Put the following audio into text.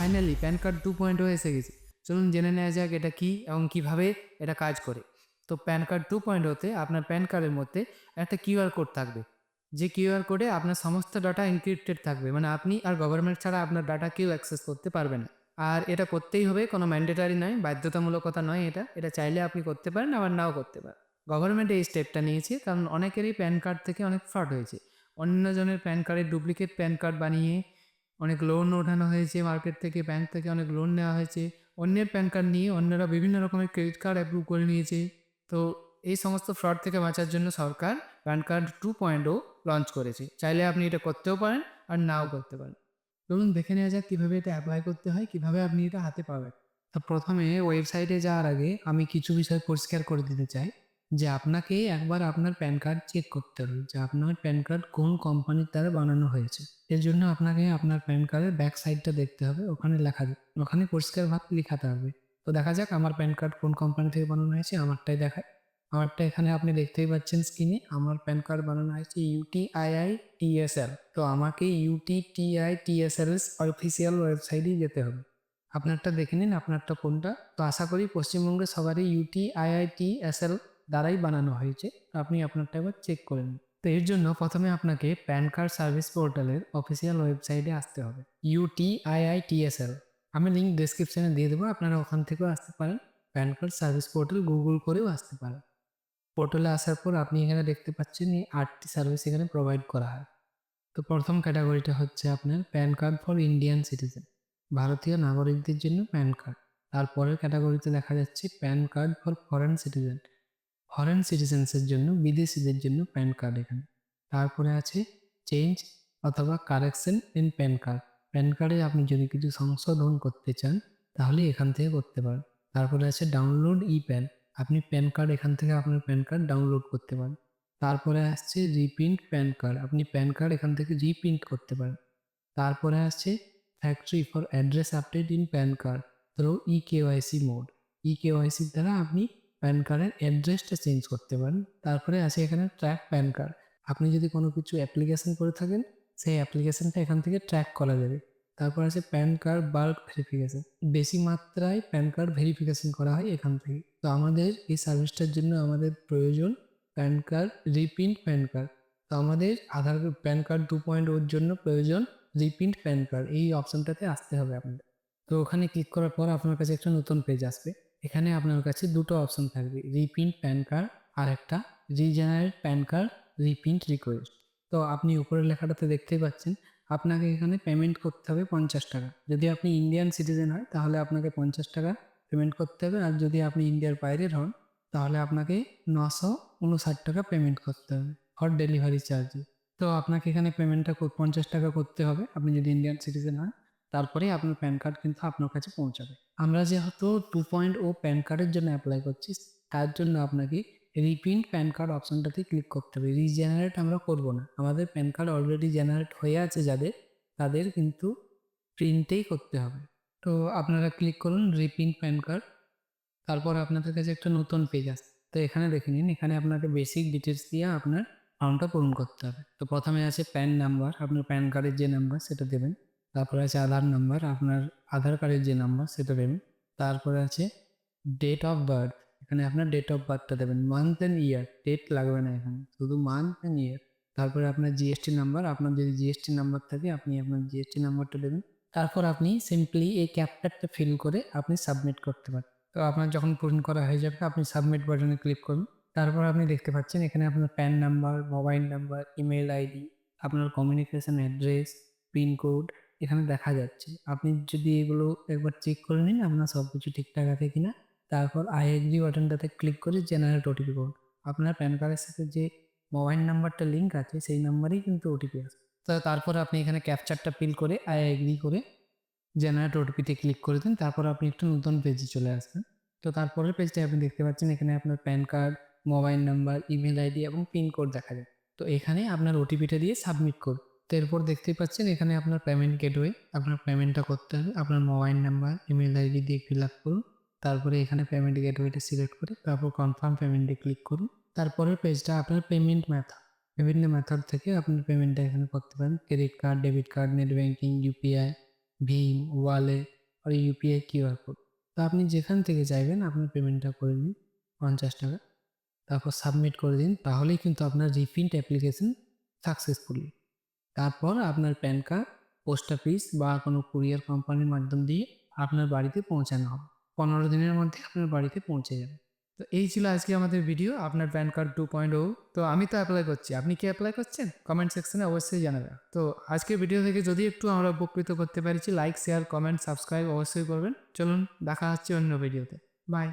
Finally PAN card two পয়েন্টও এসে গেছে। চলুন জেনে নেওয়া যাক এটা কি এবং কীভাবে এটা কাজ করে। তো প্যান কার্ড টু পয়েন্ট হতে আপনার প্যান কার্ডের মধ্যে একটা কিউআর কোড থাকবে। যে কিউআর কোডে আপনার সমস্ত ডাটা এনক্রিপ্টেড থাকবে। মানে আপনি আর গভর্নমেন্ট ছাড়া আপনার ডাটা কেউ অ্যাক্সেস করতে পারবে না। আর এটা করতেই হবে, কোনো ম্যান্ডেটারি নয়, বাধ্যতামূলকতা নয় এটা। এটা চাইলে আপনি করতে পারেন, আবার নাও করতে পারেন। গভর্নমেন্ট এই স্টেপটা নিয়েছে, কারণ অনেকেরই প্যান কার্ড থেকে অনেক ফ্রড হয়েছে। অন্যজনের প্যান কার্ডের ডুপ্লিকেট প্যান কার্ড বানিয়ে অনেক লোন ওঠানো হয়েছে মার্কেট থেকে ব্যাংক থেকে অনেক লোন নেওয়া হয়েছে। অন্যের প্যান কার্ড নিয়ে অন্যরা বিভিন্ন রকমের ক্রেডিট কার্ড অ্যাপ্রুভ করে নিয়েছে। তো এই সমস্ত ফ্রড থেকে বাঁচার জন্য সরকার প্যান কার্ড টু পয়েন্টও লঞ্চ করেছে। চাইলে আপনি এটা করতেও পারেন আর নাও করতে পারেন। চলুন দেখে নেওয়া যাক কীভাবে এটা অ্যাপ্লাই করতে হয়, কীভাবে আপনি এটা হাতে পাবেন। তো প্রথমে ওয়েবসাইটে যাওয়ার আগে আমি কিছু বিষয় পরিষ্কার করে দিতে চাই। যে আপনাকে একবার আপনার প্যান কার্ড চেক করতে হবে যে আপনার প্যান কার্ড কোন কোম্পানির দ্বারা বানানো হয়েছে। এর জন্য আপনাকে আপনার প্যান কার্ডের ব্যাক সাইডটা দেখতে হবে, ওখানে লেখা ওখানে পরিষ্কারভাবে লেখাতে হবে। তো দেখা যাক আমার প্যান কার্ড কোন কোম্পানি থেকে বানানো হয়েছে, আমারটাই দেখায়। আমারটা এখানে আপনি দেখতেই পাচ্ছেন স্ক্রিনে আমার প্যান কার্ড বানানো হয়েছে ইউটিআইআই টিএসএল তো আমাকে ইউটিটিআই টিএসএল অফিসিয়াল ওয়েবসাইটেই যেতে হবে। আপনারটা দেখে নিন, আপনারটা কোনটা? তো আশা করি পশ্চিমবঙ্গের সবারই ইউটিআইআইটিএসএল দ্বারাই বানানো হয়েছে। আপনি আপনারটা একবার চেক করে নিন। তো এর জন্য প্রথমে আপনাকে প্যান কার্ড সার্ভিস পোর্টালের অফিসিয়াল ওয়েবসাইটে আসতে হবে। ইউটিআইআইটিএসএল আমি লিঙ্ক ডিসক্রিপশানে দিয়ে দেবো, আপনারা ওখান থেকেও আসতে পারেন। PAN card service portal Google করেও আসতে পারেন। পোর্টালে আসার পর আপনি এখানে দেখতে পাচ্ছেন এই আটটি সার্ভিস এখানে প্রোভাইড করা হয়। তো প্রথম ক্যাটাগরিটা হচ্ছে আপনার PAN card for Indian citizen ভারতীয় নাগরিকদের জন্য প্যান কার্ড তারপরের ক্যাটাগরিতে দেখা যাচ্ছে PAN card for foreign citizen foreign সিটিজেন্সের জন্য, বিদেশিদের জন্য প্যান কার্ড এখানে। তারপরে আছে চেঞ্জ অথবা correction in PAN card PAN কার্ডে আপনি যদি কিছু সংশোধন করতে চান, তাহলে এখান থেকে করতে পারেন। তারপরে আছে ডাউনলোড ই প্যান আপনি প্যান কার্ড এখান থেকে আপনার প্যান কার্ড ডাউনলোড করতে পারেন। তারপরে আসছে রিপ্রিন্ট প্যান কার্ড আপনি প্যান কার্ড এখান থেকে রিপ্রিন্ট করতে পারেন। তারপরে আসছে factory for address update in PAN card through E KYC mode E কেওয়াইসির দ্বারা আপনি প্যান কার্ডের অ্যাড্রেসটা চেঞ্জ করতে পারেন। তারপরে আছে এখানে ট্র্যাক প্যান কার্ড। আপনি যদি কোনো কিছু অ্যাপ্লিকেশন করে থাকেন, সেই অ্যাপ্লিকেশনটা এখান থেকে ট্র্যাক করা যাবে। তারপর আছে প্যান কার্ড বাল্ক ভেরিফিকেশন। বেশি মাত্রায় প্যান কার্ড ভেরিফিকেশন করা হয় এখান থেকে। তো আমাদের এই সার্ভিসটার জন্য আমাদের প্রয়োজন PAN card reprint PAN card. তো আমাদের Aadhaar PAN card two point ওর জন্য প্রয়োজন রিপ্রিন্ট প্যান কার্ড। এই অপশনটাতে আসতে হবে আপনাদের। তো ওখানে ক্লিক করার পর আপনার কাছে একটা নতুন পেজ আসবে। এখানে আপনার কাছে দুটো অপশন থাকবে রিপ্রিন্ট প্যান কার্ড আর একটা regenerate PAN card reprint request তো আপনি উপরের লেখাটাতে দেখতেই পাচ্ছেন, আপনাকে এখানে পেমেন্ট করতে হবে পঞ্চাশ টাকা। যদি আপনি ইন্ডিয়ান সিটিজেন হয়, তাহলে আপনাকে পঞ্চাশ টাকা পেমেন্ট করতে হবে। আর যদি আপনি ইন্ডিয়ার বাইরের হন, তাহলে আপনাকে নশো উনষাট টাকা পেমেন্ট করতে হবে ফর ডেলিভারি চার্জ তো আপনাকে এখানে পেমেন্টটা পঞ্চাশ টাকা করতে হবে। আপনি যদি ইন্ডিয়ান সিটিজেন হন তারপরে আপনার প্যান কার্ড কিন্তু আপনার কাছে পৌঁছাবে। আমরা যেহেতু টু পয়েন্ট ও প্যান কার্ডের জন্য অ্যাপ্লাই করছি, তার জন্য আপনাকে রিপ্রিন্ট প্যান কার্ড অপশনটাতে ক্লিক করতে হবে। রিজেনারেট আমরা করব না। আমাদের প্যান কার্ড অলরেডি জেনারেট হয়ে আছে যাদের, তাদের কিন্তু প্রিন্টেই করতে হবে। তো আপনারা ক্লিক করুন রিপ্রিন্ট প্যান কার্ড তারপর আপনাদের কাছে একটা নতুন পেজ আসবে তো এখানে দেখে নিন, এখানে আপনাকে বেসিক ডিটেলস দিয়ে আপনার ফর্মটা পূরণ করতে হবে। তো প্রথমে আছে প্যান নাম্বার আপনার প্যান কার্ডের যে নাম্বার সেটা দেবেন। তারপরে আছে আধার নাম্বার আপনার আধার কার্ডের যে নাম্বার সেটা দেবেন। তারপরে আছে ডেট অফ বার্থ এখানে আপনার ডেট অফ বার্থটা দেবেন। মান্থ অ্যান্ড ইয়ার ডেট লাগবে না এখানে, শুধু মান্থ অ্যান্ড ইয়ার তারপরে আপনার জিএসটি নাম্বার আপনার যদি জিএসটি নাম্বার থাকে, আপনি আপনার জিএসটি নাম্বারটা দেবেন। তারপর আপনি সিম্পলি এই ক্যাপচারটা ফিল করে আপনি সাবমিট করতে পারেন। তো আপনার যখন পূরণ করা হয়ে যাবে, আপনি সাবমিট বাটনে ক্লিক করুন। তারপর আপনি দেখতে পাচ্ছেন এখানে আপনার PAN number mobile number email ID আপনার কমিউনিকেশন অ্যাড্রেস পিনকোড এখানে দেখা যাচ্ছে। আপনি যদি এগুলো একবার চেক করে নিন, আপনার সব কিছু ঠিকঠাক আছে কিনা, তারপর আইএসডি বাটনটাতে ক্লিক করে জেনারেট ওটিপি কোড আপনার প্যান কার্ডের সাথে যে মোবাইল নাম্বারটা লিঙ্ক আছে, সেই নাম্বারেই কিন্তু ওটিপি আসবে। তো তারপর আপনি এখানে ক্যাপচারটা ফিল করে আই এগ্রি করে জেনারেট ওটিপিতে ক্লিক করে দিন। তারপর আপনি একটু নতুন পেজে চলে আসবেন। তো তারপরের পেজটা আপনি দেখতে পাচ্ছেন, এখানে আপনার PAN card mobile number email ID এবং পিনকোড দেখা যায়। তো এখানে আপনার ওটিপিটা দিয়ে সাবমিট করুন। তো এরপর দেখতেই পাচ্ছেন, এখানে আপনার পেমেন্ট গেটওয়ে আপনার পেমেন্টটা করতে হবে। আপনার মোবাইল নাম্বার ইমেল আইডি দিয়ে ফিল আপ করুন। তারপরে এখানে পেমেন্ট গেটওয়েটা সিলেক্ট করে, তারপর কনফার্ম পেমেন্টে ক্লিক করুন। তারপরের পেজটা আপনার পেমেন্ট মেথড বিভিন্ন মেথড থেকে আপনি পেমেন্টটা এখানে করতে পারেন। Credit card debit card net banking UPI Bhim wallet আর ইউপিআই কিউআর কোড তো আপনি যেখান থেকে চাইবেন, আপনি পেমেন্টটা করে নিন, পঞ্চাশ টাকা। তারপর সাবমিট করে দিন, তাহলেই কিন্তু আপনার রিফিন্ড অ্যাপ্লিকেশন সাকসেসফুলি তারপর আপনার প্যান কার্ড, পোস্ট অফিস বা কোনো কুরিয়ার কোম্পানির মাধ্যম দিয়ে আপনার বাড়িতে পৌঁছানো হবে। পনেরো দিনের মধ্যে আপনার বাড়িতে পৌঁছে যাবে। তো এই ছিল আজকে আমাদের ভিডিও, আপনার PAN card two point O. তো আমি তো অ্যাপ্লাই করছি। আপনি কি অ্যাপ্লাই করছেন? কমেন্ট সেকশনে অবশ্যই জানাবেন। তো আজকের ভিডিও থেকে যদি একটু আমরা উপকৃত করতে পারছি লাইক শেয়ার কমেন্ট সাবস্ক্রাইব অবশ্যই করবেন। চলুন, দেখা হচ্ছে অন্য ভিডিওতে বাই